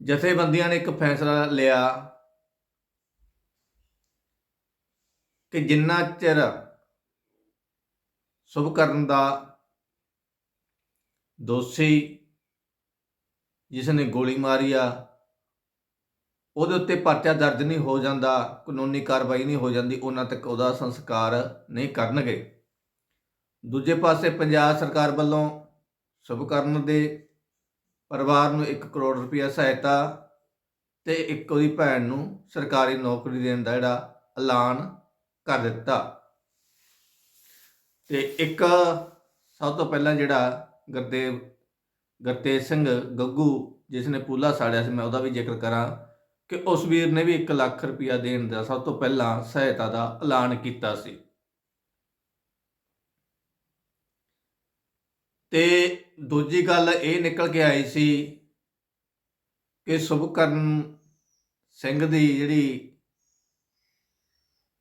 ਜਥੇਬੰਦੀਆਂ ਨੇ ਇੱਕ ਫੈਸਲਾ ਲਿਆ ਕਿ ਜਿੰਨਾ ਚਿਰ ਸ਼ੁਭ ਕਰਨ ਦਾ ਦੋਸ਼ੀ ਜਿਸ ਨੇ ਗੋਲੀ ਮਾਰੀ ਆ, ਉਹਦੇ ਉੱਤੇ ਪਰਚਾ ਦਰਜ ਨਹੀਂ ਹੋ ਜਾਂਦਾ, ਕਾਨੂੰਨੀ ਕਾਰਵਾਈ ਨਹੀਂ ਹੋ ਜਾਂਦੀ, ਉਹਨਾਂ ਤੱਕ ਉਹਦਾ ਸੰਸਕਾਰ ਨਹੀਂ ਕਰਨਗੇ। ਦੂਜੇ ਪਾਸੇ ਪੰਜਾਬ ਸਰਕਾਰ ਵੱਲੋਂ ਸ਼ੁਭਕਰਨ ਦੇ ਪਰਿਵਾਰ ਨੂੰ 1 ਕਰੋੜ ਰੁਪਇਆ ਸਹਾਇਤਾ ਤੇ ਇੱਕ ਉਹਦੀ ਭੈਣ ਨੂੰ ਸਰਕਾਰੀ ਨੌਕਰੀ ਦੇਣ ਦਾ ਜਿਹੜਾ ਐਲਾਨ ਕਰ ਦਿੱਤਾ। ਤੇ ਇੱਕ ਸਭ ਤੋਂ ਪਹਿਲਾਂ ਜਿਹੜਾ ਗੁਰਦੇਵ, ਗੁਰਤੇਜ ਸਿੰਘ ਗੱਗੂ ਜਿਸ ਨੇ ਪੂਲਾ ਸਾੜਿਆ ਸੀ, ਮੈਂ ਉਹਦਾ ਵੀ ਜ਼ਿਕਰ ਕਰਾਂ ਕਿ ਉਸ ਵੀਰ ਨੇ ਵੀ 1 ਲੱਖ ਰੁਪਇਆ ਦੇਣ ਦਾ ਸਭ ਤੋਂ ਪਹਿਲਾਂ ਸਹਾਇਤਾ ਦਾ ਐਲਾਨ ਕੀਤਾ ਸੀ। ਤੇ ਦੂਜੀ ਗੱਲ ਇਹ ਨਿਕਲ ਕੇ ਆਈ ਸੀ ਕਿ ਸੁਭਕਰਨ ਸਿੰਘ ਦੀ ਜਿਹੜੀ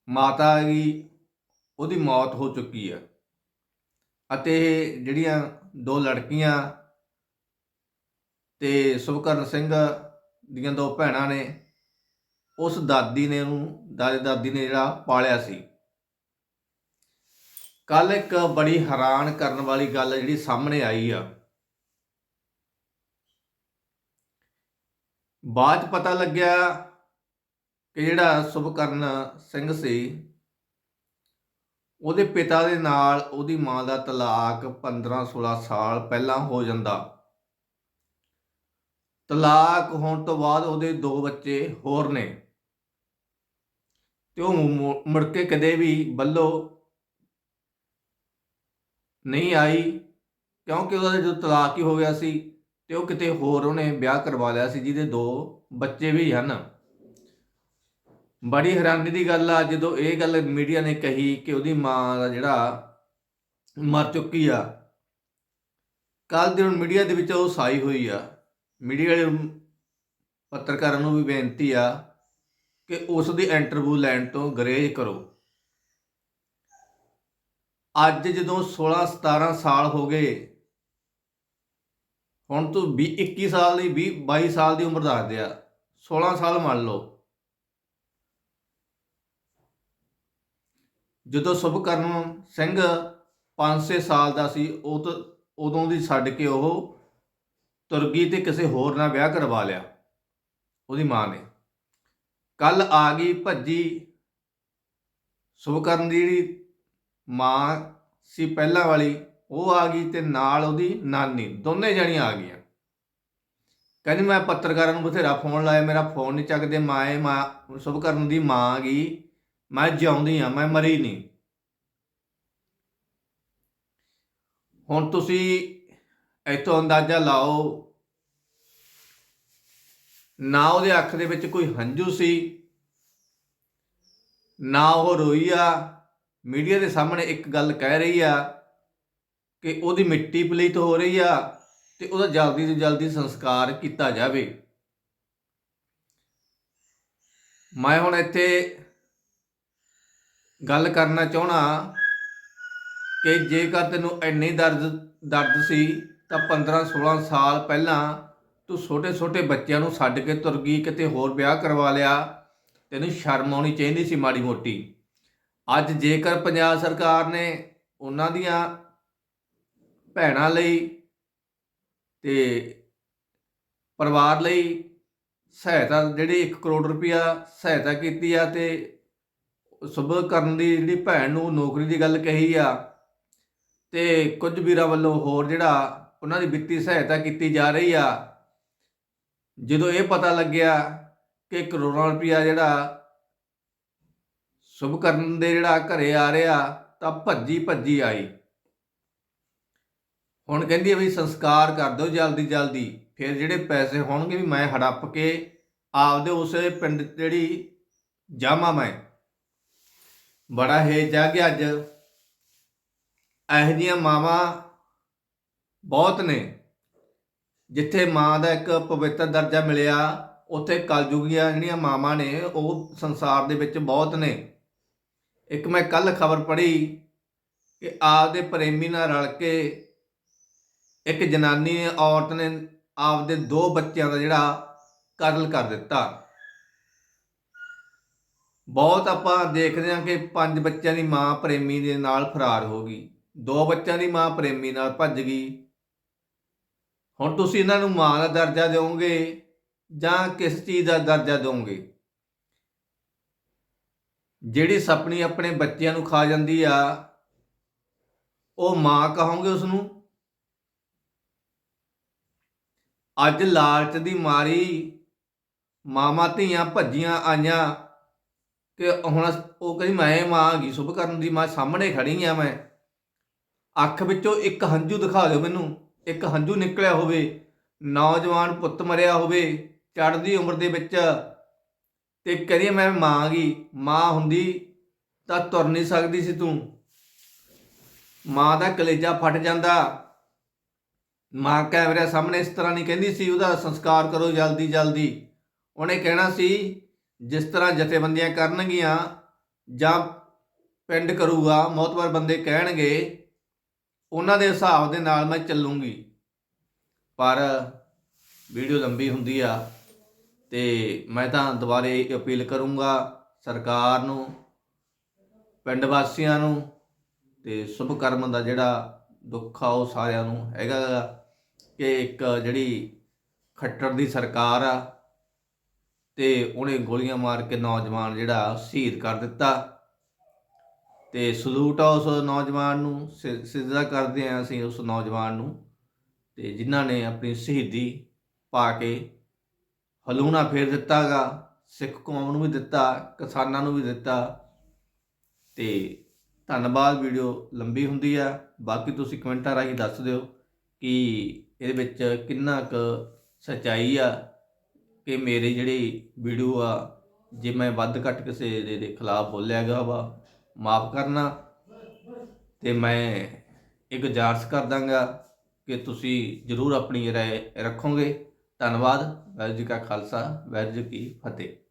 ਮਾਤਾ ਹੈਗੀ, ਉਹਦੀ ਮੌਤ ਹੋ ਚੁੱਕੀ ਹੈ ਅਤੇ ਜਿਹੜੀਆਂ ਦੋ ਲੜਕੀਆਂ ਤੇ ਸੁਭਕਰਨ ਸਿੰਘ ਦੀਆਂ ਦੋ ਭੈਣਾਂ ਨੇ, ਉਸ ਦਾਦੀ ਨੇ ਉਹਨੂੰ, ਦਾਦੇ ਦਾਦੀ ਨੇ ਜਿਹੜਾ ਪਾਲਿਆ ਸੀ। ਕੱਲ ਇੱਕ ਬੜੀ ਹੈਰਾਨ ਕਰਨ ਵਾਲੀ ਗੱਲ ਜਿਹੜੀ ਸਾਹਮਣੇ ਆਈ ਆ। ਬਾਅਦ 'ਚ ਪਤਾ ਲੱਗਿਆ ਕਿ ਜਿਹੜਾ ਸੁਭਕਰਨ ਸਿੰਘ ਸੀ, ਉਹਦੇ ਪਿਤਾ ਦੇ ਨਾਲ ਉਹਦੀ ਮਾਂ ਦਾ ਤਲਾਕ 15-16 ਸਾਲ ਪਹਿਲਾਂ ਹੋ ਜਾਂਦਾ। ਤਲਾਕ ਹੋਣ ਤੋਂ ਬਾਅਦ ਉਹਦੇ ਦੋ ਬੱਚੇ ਹੋਰ ਨੇ। ਤੇ ਉਹ ਮੁੜ ਕੇ ਕਦੇ ਵੀ ਬੱਲੋ ਨਹੀਂ ਆਈ, ਕਿਉਂਕਿ ਉਹਦਾ ਜਦੋਂ ਤਲਾਕ ਹੀ ਹੋ ਗਿਆ ਸੀ ਤੇ ਉਹ ਕਿਤੇ ਹੋਰ ਉਹਨੇ ਵਿਆਹ ਕਰਵਾ ਲਿਆ ਸੀ, ਜਿਹਦੇ ਦੋ ਬੱਚੇ ਵੀ ਹਨ। ਬੜੀ ਹੈਰਾਨੀ ਦੀ ਗੱਲ ਆ, ਜਦੋਂ ਇਹ ਗੱਲ ਮੀਡੀਆ ਨੇ ਕਹੀ ਕਿ ਉਹਦੀ ਮਾਂ ਦਾ ਜਿਹੜਾ ਮਰ ਚੁੱਕੀ ਆ। ਕੱਲ ਦੇ ਹੁਣ ਮੀਡੀਆ ਦੇ ਵਿੱਚ ਉਹ ਸਾਈ ਹੋਈ ਆ। ਮੀਡੀਆ ਵਾਲੇ ਪੱਤਰਕਾਰਾਂ ਨੂੰ ਵੀ ਬੇਨਤੀ ਆ ਕਿ ਉਸ ਦੀ ਇੰਟਰਵਿਊ ਲੈਣ ਤੋਂ ਗਰੇਜ ਕਰੋ। ਅੱਜ ਜਦੋਂ 16 17 ਸਾਲ ਹੋ ਗਏ ਹੁਣ ਤੂੰ 20 21 ਸਾਲ ਦੀ 20 22 ਸਾਲ ਦੀ ਉਮਰ ਦੱਸਦੇ ਆ। 16 ਸਾਲ ਮੰਨ ਲਓ। ਜਦੋਂ ਸੁਭਕਰਨ ਸਿੰਘ 5-6 ਸਾਲ ਦਾ ਸੀ, ਉਹ ਉਦੋਂ ਦੀ ਛੱਡ ਕੇ ਉਹ ਤੁਰਗੀ ਤੇ ਕਿਸੇ ਹੋਰ ਨਾਲ ਵਿਆਹ ਕਰਵਾ ਲਿਆ। ਉਹਦੀ ਮਾਂ ਨੇ। ਕੱਲ ਆ ਗਈ ਭੱਜੀ ਸੁਭਕਰਨ ਦੀ ਜਿਹੜੀ ਮਾਂ ਸੀ ਪਹਿਲਾਂ ਵਾਲੀ ਉਹ ਆ ਗਈ ਤੇ ਨਾਲ ਉਹਦੀ ਨਾਨੀ, ਦੋਨੇ ਜਣੀਆਂ ਆ ਗਈਆਂ। ਕਹਿੰਦੀ ਮੈਂ ਪੱਤਰਕਾਰਾਂ ਨੂੰ ਬਥੇਰਾ ਫੋਨ ਲਾਇਆ, ਮੇਰਾ ਫੋਨ ਨਹੀਂ ਚੱਕਦੇ, ਮਾਏ, ਮਾਂ, ਸੁਭਕਰਨ ਦੀ ਮਾਂ ਆ ਗਈ। ਮੈਂ ਜਿਉਂਦੀ ਆ, ਮੈਂ ਮਰੀ ਨਹੀਂ ਹੁਣ ਤੁਸੀਂ ਇੱਥੋਂ ਅੰਦਾਜ਼ਾ ਲਾਓ, ਨਾ ਉਹਦੇ ਅੱਖ ਦੇ ਵਿੱਚ ਕੋਈ ਹੰਝੂ ਸੀ, ਨਾ ਉਹ ਰੋਈ ਆ। ਮੀਡੀਆ ਦੇ ਸਾਹਮਣੇ ਇੱਕ ਗੱਲ ਕਹਿ ਰਹੀ ਆ ਕਿ ਉਹਦੀ ਮਿੱਟੀ ਪਲੀਤ ਹੋ ਰਹੀ ਆ ਤੇ ਉਹਦਾ ਜਲਦੀ ਤੋਂ ਜਲਦੀ ਸੰਸਕਾਰ ਕੀਤਾ ਜਾਵੇ। ਮੈਂ ਹੁਣ ਇੱਥੇ ਗੱਲ ਕਰਨਾ ਚਾਹਣਾ ਕਿ ਜੇਕਰ ਤੈਨੂੰ ਇੰਨੀ ਦਰਦ ਦਰਦ ਸੀ ਤਾਂ 15 16 ਸਾਲ ਪਹਿਲਾਂ ਤੂੰ ਛੋਟੇ ਛੋਟੇ ਬੱਚਿਆਂ ਨੂੰ ਛੱਡ ਕੇ ਤੁਰ ਗਈ, ਕਿਤੇ ਹੋਰ ਵਿਆਹ ਕਰਵਾ ਲਿਆ। ਤੈਨੂੰ ਸ਼ਰਮ ਆਉਣੀ ਚਾਹੀਦੀ ਸੀ ਮਾੜੀ ਮੋਟੀ। ਅੱਜ ਜੇਕਰ ਪੰਜਾਬ ਸਰਕਾਰ ਨੇ ਉਹਨਾਂ ਦੀਆਂ ਭੈਣਾਂ ਲਈ ਤੇ ਪਰਿਵਾਰ ਲਈ ਸਹਾਇਤਾ ਜਿਹੜੀ 1 ਕਰੋੜ ਰੁਪਇਆ ਸਹਾਇਤਾ ਕੀਤੀ ਆ ਤੇ ਸੁਬਹ ਕਰਨ ਦੀ ਜਿਹੜੀ ਭੈਣ ਨੂੰ ਨੌਕਰੀ ਦੀ ਗੱਲ ਕਹੀ ਆ ਤੇ ਕੁਝ ਵੀਰਾਂ ਵੱਲੋਂ ਹੋਰ ਜਿਹੜਾ ਉਹਨਾਂ ਦੀ ਵਿੱਤੀ ਸਹਾਇਤਾ ਕੀਤੀ ਜਾ ਰਹੀ ਆ, ਜਦੋਂ ਇਹ ਪਤਾ ਲੱਗਿਆ ਕਿ ਕਰੋੜਾਂ ਰੁਪਇਆ ਜਿਹੜਾ ਸੁਭਕਰਨ ਦੇ ਜਿਹੜਾ ਘਰੇ ਆ ਰਿਹਾ ਤਾਂ ਭੱਜੀ ਭੱਜੀ ਆਈ। ਹੁਣ ਕਹਿੰਦੀ ਹੈ ਵੀ ਸੰਸਕਾਰ ਕਰ ਦਿਓ ਜਲਦੀ ਜਲਦੀ। ਫਿਰ ਜਿਹੜੇ ਪੈਸੇ ਹੋਣਗੇ ਵੀ ਮੈਂ ਹੜੱਪ ਕੇ ਆਪਦੇ ਉਸੇ ਪਿੰਡ ਜਿਹੜੀ ਜਾਵਾਂ ਮੈਂ। ਬੜਾ ਹੈ ਜਾਗਿਆ ਅੱਜ। ਇਹੋ ਜਿਹੀਆਂ ਮਾਵਾਂ ਬਹੁਤ ਨੇ। ਜਿੱਥੇ ਮਾਂ ਦਾ ਇੱਕ ਪਵਿੱਤਰ ਦਰਜਾ ਮਿਲਿਆ, ਉੱਥੇ ਕਲਯੁਗੀਆਂ ਜਿਹੜੀਆਂ ਮਾਵਾਂ ਨੇ, ਉਹ ਸੰਸਾਰ ਦੇ ਵਿੱਚ ਬਹੁਤ ਨੇ। ਇੱਕ ਮੈਂ ਕੱਲ ਖਬਰ ਪੜ੍ਹੀ ਕਿ ਆਪਦੇ ਪ੍ਰੇਮੀ ਨਾਲ ਰਲ ਕੇ ਇੱਕ ਜਨਾਨੀ ਨੇ ਔਰਤ ਨੇ ਆਪਦੇ ਦੋ ਬੱਚਿਆਂ ਦਾ ਜਿਹੜਾ ਕਤਲ ਕਰ ਦਿੱਤਾ। ਬਹੁਤ ਆਪਾਂ ਦੇਖਦੇ ਹਾਂ ਕਿ ਪੰਜ ਬੱਚਿਆਂ ਦੀ ਮਾਂ ਪ੍ਰੇਮੀ ਦੇ ਨਾਲ ਫਰਾਰ ਹੋ ਗਈ। ਦੋ ਬੱਚਿਆਂ ਦੀ ਮਾਂ ਪ੍ਰੇਮੀ ਨਾਲ ਭੱਜ ਗਈ। ਹੁਣ ਤੁਸੀਂ ਇਹਨਾਂ ਨੂੰ ਮਾਂ ਦਾ ਦਰਜਾ ਦਿਓਗੇ ਜਾਂ ਕਿਸ ਚੀਜ਼ ਦਾ ਦਰਜਾ ਦਿਓਗੇ? ਜਿਹੜੀ ਸਪਨੀ ਆਪਣੇ ਬੱਚਿਆਂ ਨੂੰ ਖਾ ਜਾਂਦੀ ਆ, ਉਹ ਮਾਂ ਕਹੋਗੇ ਉਸ ਨੂੰ ਅੱਜ ਲਾਲਚ ਦੀ ਮਾਰੀ ਮਾਮਾ ਧੀਆਂ ਭੱਜੀਆਂ ਆਈਆਂ ਕਿ ਹੁਣ ਉਹ ਕਹਿੰਦੀ, ਮੈਂ ਮਾਂ ਗਈ ਸੁਭ ਕਰਨ ਦੀ ਮਾਂ ਸਾਹਮਣੇ ਖੜੀ ਆ ਮੈਂ। ਅੱਖ ਵਿੱਚੋਂ ਇੱਕ ਹੰਝੂ ਦਿਖਾ ਦਿਓ ਮੈਨੂੰ। ਇੱਕ ਹੰਝੂ ਨਿਕਲਿਆ ਹੋਵੇ, ਨੌਜਵਾਨ ਪੁੱਤ ਮਰਿਆ ਹੋਵੇ, ਚੜ੍ਹਦੀ ਉਮਰ ਦੇ ਵਿੱਚ ਤੇ ਕਹਿੰਦੀ, ਮੈਂ ਮਾਂ ਗਈ ਮਾਂ ਹੁੰਦੀ ਤਾਂ ਤੁਰ ਨਹੀਂ ਸਕਦੀ ਸੀ ਤੂੰ। ਮਾਂ ਦਾ ਕਲੇਜਾ ਫਟ ਜਾਂਦਾ। ਮਾਂ ਕੈਮਰੇ ਸਾਹਮਣੇ ਇਸ ਤਰ੍ਹਾਂ ਨਹੀਂ ਕਹਿੰਦੀ ਸੀ, ਉਹਦਾ ਸੰਸਕਾਰ ਕਰੋ ਜਲਦੀ ਜਲਦੀ। ਉਹਨੇ ਕਹਿਣਾ ਸੀ, ਜਿਸ ਤਰ੍ਹਾਂ ਜਥੇਬੰਦੀਆਂ ਕਰਨਗੀਆਂ ਜਾਂ ਪਿੰਡ ਕਰੂਗਾ ਮੌਤਵਰ ਬੰਦੇ ਕਹਿਣਗੇ, ਉਹਨਾਂ ਦੇ ਹਿਸਾਬ ਦੇ ਨਾਲ ਮੈਂ ਚੱਲੂੰਗੀ। ਪਰ ਵੀਡੀਓ ਲੰਬੀ ਹੁੰਦੀ ਆ ਤੇ ਮੈਂ ਤਾਂ ਦੁਬਾਰੇ ਅਪੀਲ ਕਰੂੰਗਾ ਸਰਕਾਰ ਨੂੰ, ਪਿੰਡ ਵਾਸੀਆਂ ਨੂੰ ਤੇ ਸ਼ੁਭ ਕਰਮ ਦਾ ਜਿਹੜਾ ਦੁੱਖ ਆ ਉਹ ਸਾਰਿਆਂ ਨੂੰ ਹੈਗਾ ਕਿ ਇੱਕ ਜਿਹੜੀ ਖੱਟਰ ਦੀ ਸਰਕਾਰ ਆ ਤੇ ਉਹਨੇ ਗੋਲੀਆਂ ਮਾਰ ਕੇ ਨੌਜਵਾਨ ਜਿਹੜਾ ਸ਼ਹੀਦ ਕਰ ਦਿੱਤਾ। ਤੇ ਸਲੂਟ ਆ ਉਸ ਨੌਜਵਾਨ ਨੂੰ, ਸਿ- ਸਿਜਦਾ ਕਰਦੇ ਆ ਅਸੀਂ ਉਸ ਨੌਜਵਾਨ ਨੂੰ। ਤੇ ਜਿਨ੍ਹਾਂ ਨੇ ਆਪਣੀ ਸ਼ਹੀਦੀ ਪਾ ਕੇ ਹਲੂਣਾ ਫੇਰ ਦਿੱਤਾਗਾ, ਸਿੱਖ ਕੌਮ ਨੂੰ ਵੀ ਦਿੱਤਾ, ਕਿਸਾਨਾਂ ਨੂੰ ਵੀ ਦਿੱਤਾ। ਤੇ ਧੰਨਵਾਦ, ਵੀਡੀਓ ਲੰਬੀ ਹੁੰਦੀ ਆ। ਬਾਕੀ ਤੁਸੀਂ ਕਮੈਂਟਾਂ ਰਾਹੀਂ ਦੱਸ ਦਿਓ ਕਿ ਇਹਦੇ ਵਿੱਚ ਕਿੰਨਾ ਕੁ ਸਚਾਈ ਆ ਕਿ ਮੇਰੇ ਜਿਹੜੀ ਵੀਡੀਓ ਆ, ਜੇ ਮੈਂ ਵੱਧ ਘੱਟ ਕਿਸੇ ਦੇ ਦੇ ਖਿਲਾਫ ਬੋਲਿਆ ਗਿਆ ਵਾ, ਮਾਫ ਕਰਨਾ ਤੇ ਮੈਂ ਇਹ ਗੁਜ਼ਾਰਸ ਕਰ ਦਾਂਗਾ ਕਿ ਤੁਸੀਂ ਜਰੂਰ ਆਪਣੀ ਰਾਏ ਰੱਖੋਗੇ। ਧੰਨਵਾਦ। ਵਾਹਿਗੁਰੂ ਜੀ ਕਾ ਖਾਲਸਾ ਵਾਹਿਗੁਰੂ ਜੀ ਕੀ ਫਤਿਹ।